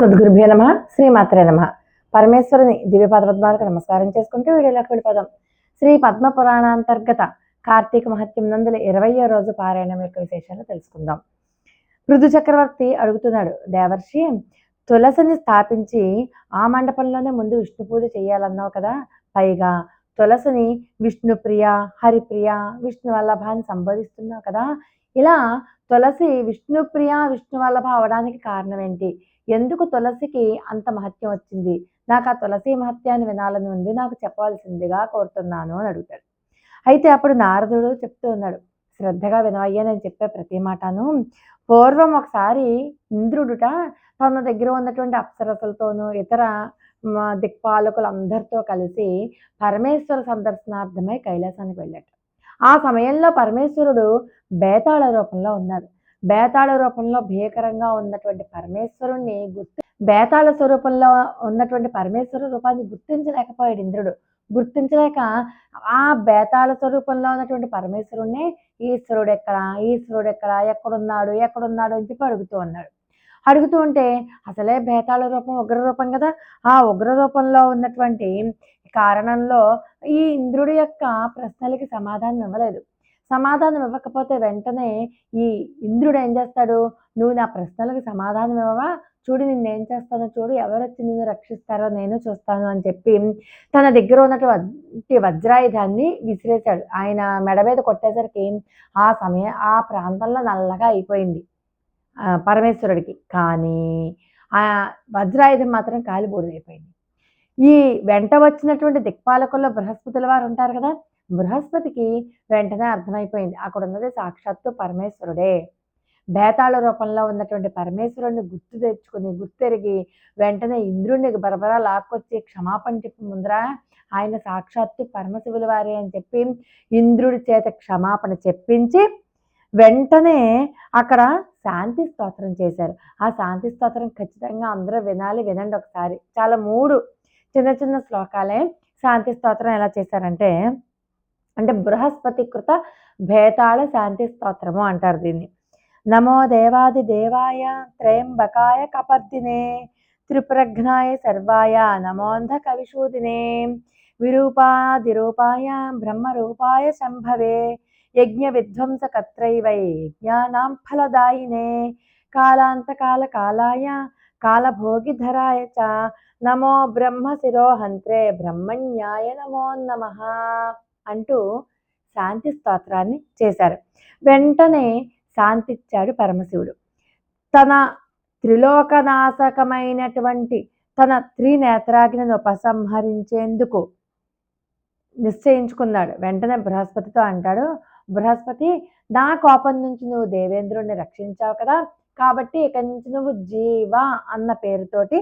సద్గురుభ్యో నమ శ్రీమాత్రే నమ. పరమేశ్వరుని దివ్య పద్మాలకు నమస్కారం చేసుకుంటూ వీడియోలోకి వెళ్ళిపోదాం. శ్రీ పద్మ పురాణాంతర్గత కార్తీక మహత్యం నందుల ఇరవయో రోజు పారాయణం యొక్క విశేషాలు తెలుసుకుందాం. పృథు చక్రవర్తి అడుగుతున్నాడు దేవర్షి తులసిని స్థాపించి ఆ మండపంలోనే ముందు విష్ణు పూజ చేయాలన్నావు కదా? పైగా తులసిని విష్ణుప్రియ హరిప్రియ విష్ణు వల్లభాన్ని అని సంబోధిస్తున్నావు కదా? ఇలా తులసి విష్ణుప్రియ విష్ణు వల్లభ అవడానికి కారణం ఏంటి? ఎందుకు తులసికి అంత మహత్యం వచ్చింది? నాకు ఆ తులసి మహత్యాన్ని వినాలని ఉంది నాకు చెప్పవలసిందిగా కోరుతున్నాను అని అడుగుతాడు. అయితే అప్పుడు నారదుడు చెప్తూ ఉన్నాడు శ్రద్ధగా వినవయ్యా నేను చెప్పే ప్రతి మాటను. పూర్వం ఒకసారి ఇంద్రుడుట తన దగ్గర ఉన్నటువంటి అప్సరసులతోనూ ఇతర దిక్పాలకులందరితో కలిసి పరమేశ్వర సందర్శనార్థమై కైలాసానికి వెళ్ళాడు ఆ సమయంలో పరమేశ్వరుడు బేతాళ రూపంలో ఉన్నారు. బేతాళ రూపంలో భీకరంగా ఉన్నటువంటి పరమేశ్వరుణ్ణి గుర్తు బేతాళ స్వరూపంలో ఉన్నటువంటి పరమేశ్వర రూపాన్ని గుర్తించలేకపోయాడు ఇంద్రుడు. గుర్తించలేక ఆ బేతాళ స్వరూపంలో ఉన్నటువంటి పరమేశ్వరుణ్ణి ఈశ్వరుడు ఎక్కడ ఈశ్వరుడు ఎక్కడ ఎక్కడున్నాడు ఎక్కడున్నాడు అని చెప్పి అడుగుతూ ఉన్నాడు. అడుగుతూ ఉంటే అసలే బేతాళ రూపం ఉగ్ర రూపం కదా? ఆ ఉగ్ర రూపంలో ఉన్నటువంటి కారణంలో ఈ ఇంద్రుడి యొక్క ప్రశ్నలకి సమాధానం ఇవ్వలేదు. సమాధానం ఇవ్వకపోతే వెంటనే ఈ ఇంద్రుడు ఏం చేస్తాడు? నువ్వు నా ప్రశ్నలకు సమాధానం ఇవ్వవా? చూడు నిన్ను ఏం చేస్తానో చూడు ఎవరు వచ్చి నిన్ను రక్షిస్తారో నేను చూస్తాను అని చెప్పి తన దగ్గర ఉన్నటువంటి వజ్రాయుధాన్ని విసిరేశాడు. ఆయన మెడ మీద కొట్టేసరికి ఆ సమయం ఆ ప్రాంతంలో నల్లగా అయిపోయింది పరమేశ్వరుడికి. కానీ ఆ వజ్రాయుధం మాత్రం కాలిబూడిదైపోయింది ఈ వెంట వచ్చినటువంటి దిక్పాలకుల్లో బృహస్పతుల వారు ఉంటారు కదా బృహస్పతికి వెంటనే అర్థమైపోయింది. అక్కడ ఉన్నది సాక్షాత్తు పరమేశ్వరుడే. బేతాళ రూపంలో ఉన్నటువంటి పరమేశ్వరుడిని గుర్తు తెచ్చుకుని గుర్తెరిగి వెంటనే ఇంద్రుడిని బరబరా లాక్కొచ్చి క్షమాపణ చెప్పి ముందర ఆయన సాక్షాత్తు పరమశివుల వారే అని చెప్పి ఇంద్రుడి చేత క్షమాపణ చెప్పించి వెంటనే అక్కడ శాంతి స్తోత్రం చేశారు. ఆ శాంతి స్తోత్రం ఖచ్చితంగా అందరూ వినాలి వినండి ఒకసారి. చాలా మూడు చిన్న చిన్న శ్లోకాలే శాంతి స్తోత్రం ఎలా చేశారంటే అంటే బృహస్పతి కృత భేతాళ శాంతి స్తోత్రము అంటారు దీన్ని. నమో దేవాది దేవాయ త్రయంబకాయ కపర్దినే త్రిపురఘ్నాయ సర్వాయ నమోంధ కవిషూదినే విరూపాదిరూపాయ బ్రహ్మరూపాయ శంభవే యజ్ఞ విధ్వంసకత్రైవై యజ్ఞానాం ఫలదాయినే కాలాంతకాల కాలాయ కాలభోగిధరాయ చ నమో బ్రహ్మ శిరోహంత్రే బ్రహ్మణ్యాయ నమో నమ. అంటూ శాంతి స్తోత్రాన్ని చేశారు. వెంటనే శాంతిచ్చాడు పరమశివుడు. తన త్రిలోకనాశకమైనటువంటి తన త్రినేత్రాగ్నిని ఉపసంహరించేందుకు నిశ్చయించుకున్నాడు. వెంటనే బృహస్పతితో అంటాడు బృహస్పతి నా కోపం నుంచి నువ్వు దేవేంద్రుడిని రక్షించావు కదా కాబట్టి ఇక నుంచి నువ్వు జీవ అన్న పేరుతోటి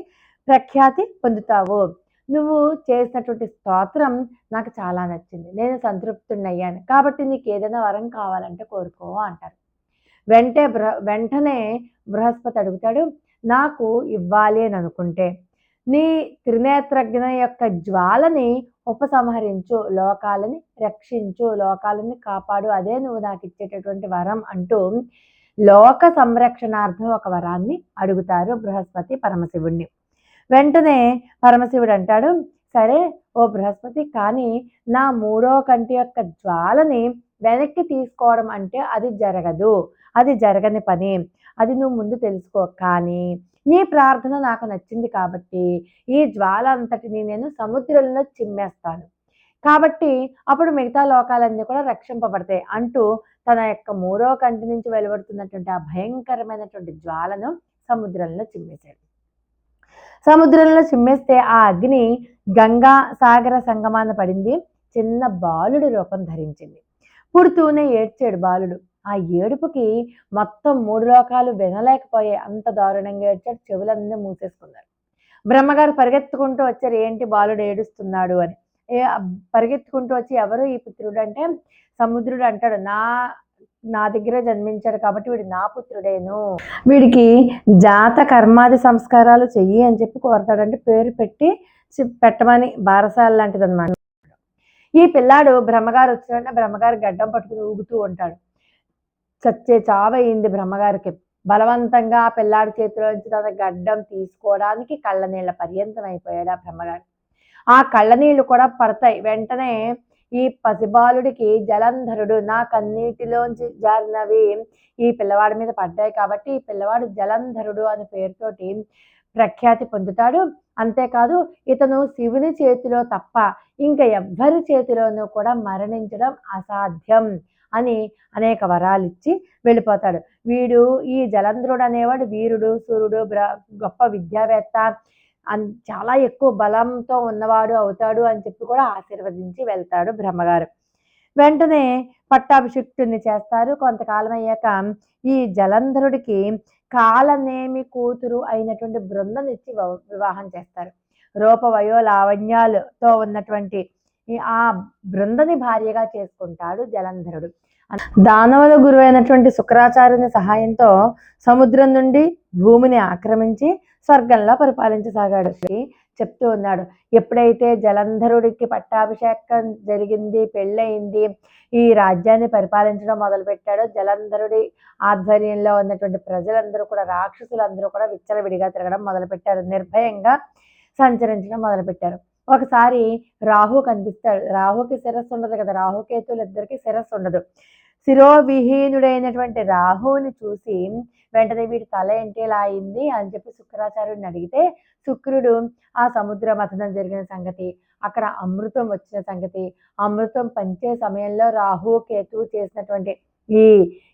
ప్రఖ్యాతి పొందుతావు. నువ్వు చేసినటువంటి స్తోత్రం నాకు చాలా నచ్చింది. నేను సంతృప్తుడిని అయ్యాను కాబట్టి నీకు ఏదైనా వరం కావాలంటే కోరుకో అంటారు. వెంటే బృహ వెంటనే బృహస్పతి అడుగుతాడు నాకు ఇవ్వాలి అని అనుకుంటే నీ త్రినేత్రజ్ఞ యొక్క జ్వాలని ఉపసంహరించు లోకాలని రక్షించు లోకాలని కాపాడు. అదే నువ్వు నాకు ఇచ్చేటటువంటి వరం అంటూ లోక సంరక్షణార్థం ఒక వరాన్ని అడుగుతారు బృహస్పతి పరమశివుణ్ణి. వెంటనే పరమశివుడు అంటాడు సరే ఓ బృహస్పతి కానీ నా మూడో కంటి యొక్క జ్వాలని వెనక్కి తీసుకోవడం అంటే అది జరగదు. అది జరగని పని. అది నువ్వు ముందు తెలుసుకో కానీ నీ ప్రార్థన నాకు నచ్చింది కాబట్టి ఈ జ్వాల అంతటిని నేను సముద్రంలో చిమ్మేస్తాను. కాబట్టి అప్పుడు మిగతా లోకాలన్నీ కూడా రక్షింపబడతాయి అంటూ తన యొక్క మూడో కంటి నుంచి వెలువడుతున్నటువంటి ఆ భయంకరమైనటువంటి జ్వాలను సముద్రంలో చిమ్మేశాడు. సముద్రంలో చిమ్మేస్తే ఆ అగ్ని గంగా సాగర సంగమాన పడింది. చిన్న బాలుడి రూపం ధరించింది. పుడుతూనే ఏడ్చాడు బాలుడు. ఆ ఏడుపుకి మొత్తం మూడు లోకాలు వినలేకపోయే అంత దారుణంగా ఏడ్చాడు. చెవులన్నీ మూసేసుకున్నారు. బ్రహ్మగారు పరిగెత్తుకుంటూ వచ్చారు. ఏంటి బాలుడు ఏడుస్తున్నాడు అని. పరిగెత్తుకుంటూ వచ్చి ఎవరు ఈ పుత్రుడు అంటే? సముద్రుడు అంటాడు నా నా దగ్గర జన్మించాడు కాబట్టి వీడు నా పుత్రుడేను. వీడికి జాత కర్మాది సంస్కారాలు చెయ్యి అని చెప్పి కోరతాడంటే పేరు పెట్టి పెట్టమని బారసాల లాంటిది అనమాట ఈ పిల్లాడు బ్రహ్మగారు వచ్చిన బ్రహ్మగారు గడ్డం పట్టుకుని ఊగుతూ ఉంటాడు. చచ్చే చావయింది బ్రహ్మగారికి. బలవంతంగా ఆ పిల్లాడి చేతిలోంచి తన గడ్డం తీసుకోవడానికి కళ్ళ నీళ్ళ పర్యంతం అయిపోయాడు ఆ బ్రహ్మగారు ఆ కళ్ళ నీళ్ళు కూడా పడతాయి. వెంటనే ఈ పసిబాలుడికి జలంధరుడు నా కన్నీటిలోంచి జారినవి. ఈ పిల్లవాడి మీద పడ్డాయి కాబట్టి ఈ పిల్లవాడు జలంధరుడు అనే పేరుతోటి ప్రఖ్యాతి పొందుతాడు. అంతేకాదు ఇతను శివుని చేతిలో తప్ప ఇంకా ఎవ్వరి చేతిలోనూ కూడా మరణించడం అసాధ్యం అని అనేక వరాలు ఇచ్చి వెళ్ళిపోతాడు. వీడు ఈ జలంధ్రుడు అనేవాడు వీరుడు సూర్యుడు గొప్ప విద్యావేత్త. చాలా ఎక్కువ బలంతో ఉన్నవాడు అవుతాడు అని చెప్పి కూడా ఆశీర్వదించి వెళ్తాడు బ్రహ్మగారు. వెంటనే పట్టాభిషిక్తుని చేస్తారు. కొంతకాలం అయ్యాక ఈ జలంధరుడికి కాలనేమి కూతురు అయినటువంటి బృందం ఇచ్చి వివాహం చేస్తారు. రూపవయో లావణ్యాలతో ఉన్నటువంటి ఆ బృందని భార్యగా చేసుకుంటాడు జలంధరుడు. దానవుల గురువైనటువంటి శుక్రాచార్యుని సహాయంతో సముద్రం నుండి భూమిని ఆక్రమించి స్వర్గంలో పరిపాలించసాగాడు. చెప్తూ ఉన్నాడు ఎప్పుడైతే జలంధరుడికి పట్టాభిషేకం జరిగింది పెళ్ళయింది ఈ రాజ్యాన్ని పరిపాలించడం మొదలుపెట్టాడో జలంధరుడి ఆధ్వర్యంలో ఉన్నటువంటి ప్రజలందరూ కూడా రాక్షసులందరూ కూడా విచ్చలవిడిగా తిరగడం మొదలుపెట్టారు. నిర్భయంగా సంచరించడం మొదలుపెట్టారు. ఒకసారి రాహు కనిపిస్తాడు రాహుకి శిరస్సు ఉండదు కదా రాహుకేతులు ఇద్దరికి శిరస్సు ఉండదు. శిరోవిహీనుడైనటువంటి రాహువుని చూసి వెంటనే వీడి తల ఏంటి ఇలా అయింది అని చెప్పి శుక్రాచార్యుడిని అడిగితే శుక్రుడు ఆ సముద్ర మథనం జరిగిన సంగతి అక్కడ అమృతం వచ్చిన సంగతి అమృతం పంచే సమయంలో రాహు కేతు చేసినటువంటి ఈ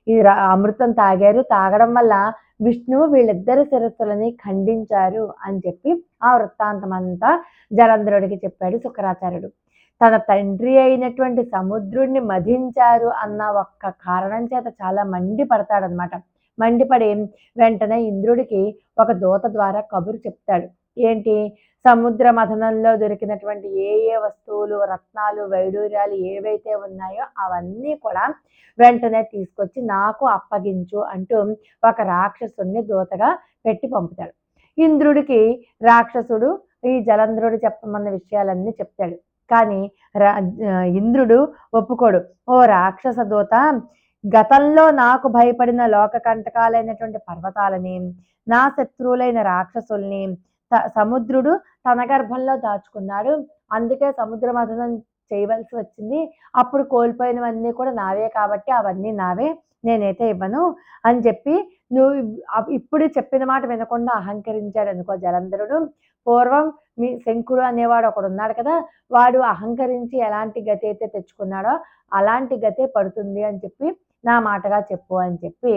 ఈ అమృతం తాగారు తాగడం వల్ల విష్ణువు వీళ్ళిద్దరి శిరస్సులని ఖండించారు అని చెప్పి ఆ వృత్తాంతం అంతా జలంధరుడికి చెప్పాడు శుకరాచార్యుడు. తన తండ్రి అయినటువంటి సముద్రుడిని మధించారు అన్న ఒక్క కారణం చేత చాలా మండిపడతాడనమాట మండిపడి వెంటనే ఇంద్రుడికి ఒక దూత ద్వారా కబురు చెప్తాడు. ఏంటి? సముద్ర మథనంలో దొరికినటువంటి ఏ ఏ వస్తువులు రత్నాలు వైడూర్యాలు ఏవైతే ఉన్నాయో అవన్నీ కూడా వెంటనే తీసుకొచ్చి నాకు అప్పగించు అంటూ ఒక రాక్షసుని దూతగా పెట్టి పంపుతాడు. ఇంద్రుడికి రాక్షసుడు ఈ జలంధ్రుడు చెప్పమన్న విషయాలన్నీ చెప్తాడు. కానీ రా ఇంద్రుడు ఒప్పుకోడు. ఓ రాక్షస దూత గతంలో నాకు భయపడిన లోక కంటకాలైనటువంటి పర్వతాలని నా శత్రువులైన రాక్షసుల్ని సముద్రుడు తన గర్భంలో దాచుకున్నాడు. అందుకే సముద్ర మథనం చేయవలసి వచ్చింది. అప్పుడు కోల్పోయినవన్నీ కూడా నావే కాబట్టి అవన్నీ నావే నేనైతే ఇవ్వను అని చెప్పి నువ్వు ఇప్పుడు చెప్పిన మాట వినకుండా అహంకరించాడు అనుకో జలంధరుడు. పూర్వం మీ శంకుడు అనేవాడు ఒకడు ఉన్నాడు కదా వాడు అహంకరించి ఎలాంటి గతి అయితే తెచ్చుకున్నాడో అలాంటి గతే పడుతుంది అని చెప్పి నా మాటగా చెప్పు అని చెప్పి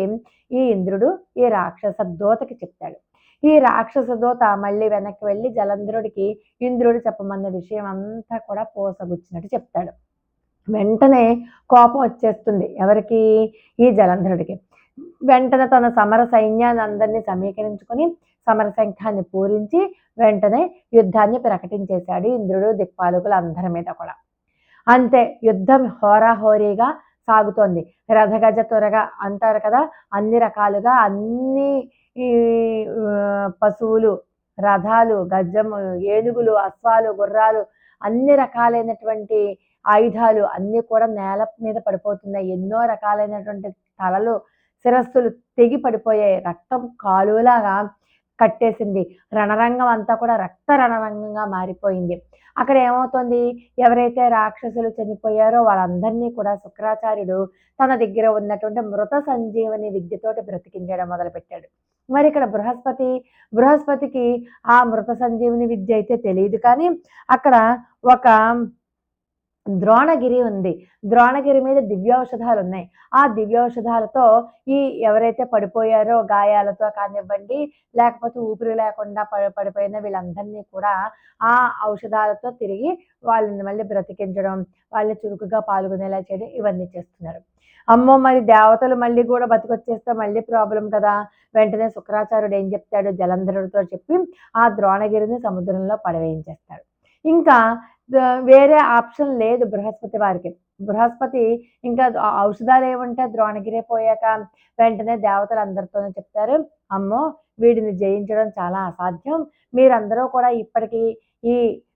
ఈ ఇంద్రుడు ఈ రాక్షస దూతకి చెప్తాడు. ఈ రాక్షస దోత మళ్ళీ వెనక్కి వెళ్ళి జలంధ్రుడికి ఇంద్రుడు చెప్పమన్న విషయం అంతా కూడా పోసగుచ్చినట్టు చెప్తాడు. వెంటనే కోపం వచ్చేస్తుంది ఎవరికి? ఈ జలంధ్రుడికి. వెంటనే తన సమర సైన్యాన్ని అందరినీ సమీకరించుకొని సమర సంఖ్యాన్ని పూరించి వెంటనే యుద్ధాన్ని ప్రకటించేశాడు ఇంద్రుడు దిక్పాలకులు అందరి మీద కూడా. అంతే యుద్ధం హోరాహోరీగా సాగుతోంది. రథగజ త్వరగా అంటారు కదా అన్ని రకాలుగా అన్ని ఈ పశువులు రథాలు గజము ఏనుగులు అశ్వాలు గుర్రాలు అన్ని రకాలైనటువంటి ఆయుధాలు అన్నీ కూడా నేల మీద పడిపోతున్నాయి. ఎన్నో రకాలైనటువంటి తలలు శిరస్సులు తెగి పడిపోయాయి. రక్తం కాలువలాగా కట్టేసింది. రణరంగం అంతా కూడా రక్త రణరంగంగా మారిపోయింది. అక్కడ ఏమవుతుంది? ఎవరైతే రాక్షసులు చనిపోయారో వాళ్ళందరినీ కూడా శుక్రాచార్యుడు తన దగ్గర ఉన్నటువంటి మృత సంజీవని విద్యతోటి బ్రతికించడం మొదలుపెట్టాడు. మరి ఇక్కడ బృహస్పతి బృహస్పతికి ఆ మృత సంజీవని విద్య అయితే తెలియదు కానీ అక్కడ ఒక ద్రోణగిరి ఉంది. ద్రోణగిరి మీద దివ్యౌషధాలు ఉన్నాయి. ఆ దివ్యౌషధాలతో ఈ ఎవరైతే పడిపోయారో గాయాలతో కానివ్వండి లేకపోతే ఊపిరి లేకుండా పడి పడిపోయిన వీళ్ళందరినీ కూడా ఆ ఔషధాలతో తిరిగి వాళ్ళని మళ్ళీ బ్రతికించడం వాళ్ళని చురుకుగా పాల్గొనేలా చేయడం ఇవన్నీ చేస్తున్నారు. అమ్మో మరి దేవతలు మళ్ళీ కూడా బతికొచ్చేస్తే మళ్ళీ ప్రాబ్లం కదా. వెంటనే శుక్రాచార్యుడు ఏం చెప్తాడు? జలంధరుడితో చెప్పి ఆ ద్రోణగిరిని సముద్రంలో పడవేయించేస్తాడు. ఇంకా వేరే ఆప్షన్ లేదు బృహస్పతి వారికి. బృహస్పతి ఇంకా ఔషధాలు ఏముంటే ద్రోణగిరి పోయాక వెంటనే దేవతలు అందరితోనే చెప్తారు అమ్మో వీడిని జయించడం చాలా అసాధ్యం మీరందరూ కూడా ఇప్పటికీ ఈ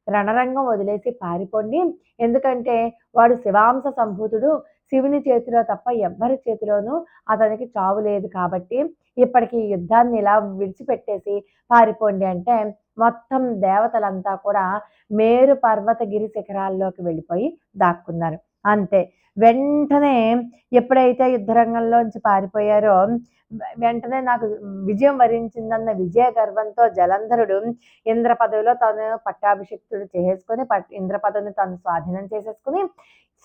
రణరంగం వదిలేసి పారిపోండి. ఎందుకంటే వాడు శివాంశ సంభూతుడు శివుని చేతిలో తప్ప ఎవ్వరి చేతిలోనూ అతనికి చావు లేదు కాబట్టి ఇప్పటికి యుద్ధాన్ని ఇలా విడిచిపెట్టేసి పారిపోండి అంటే మొత్తం దేవతలంతా కూడా మేరు పర్వతగిరి శిఖరాల్లోకి వెళ్ళిపోయి దాక్కున్నారు. అంతే. వెంటనే ఎప్పుడైతే యుద్ధరంగంలోంచి పారిపోయారో వెంటనే నాకు విజయం వరించిందన్న విజయ గర్వంతో జలంధరుడు ఇంద్ర పదవిలో తను పట్టాభిషిక్తుడు చేసుకొని పట్ ఇంద్ర పదవిని తను స్వాధీనం చేసేసుకుని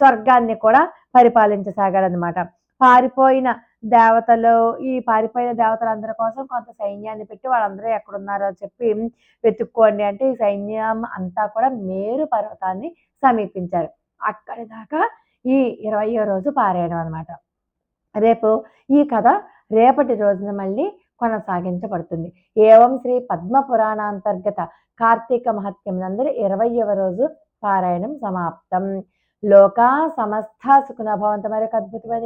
స్వర్గాన్ని కూడా పరిపాలించసాగాడనమాట పారిపోయిన దేవతలు ఈ పారిపోయిన దేవతలందరి కోసం కొంత సైన్యాన్ని పెట్టి వాళ్ళందరూ ఎక్కడున్నారో చెప్పి వెతుక్కోండి అంటే ఈ సైన్యం అంతా కూడా మేరు పర్వతాన్ని సమీపించారు. అక్కడి దాకా ఈ ఇరవయో రోజు పారేయడం అనమాట రేపు ఈ కథ రేపటి రోజున మళ్ళీ కొనసాగించబడుతుంది. ఏవం శ్రీ పద్మ పురాణాంతర్గత కార్తీక మహత్యం నందరి ఇరవయవ రోజు పారాయణం సమాప్తం. లోకా సమస్త సుఖనభవంత మరొక అద్భుతమైన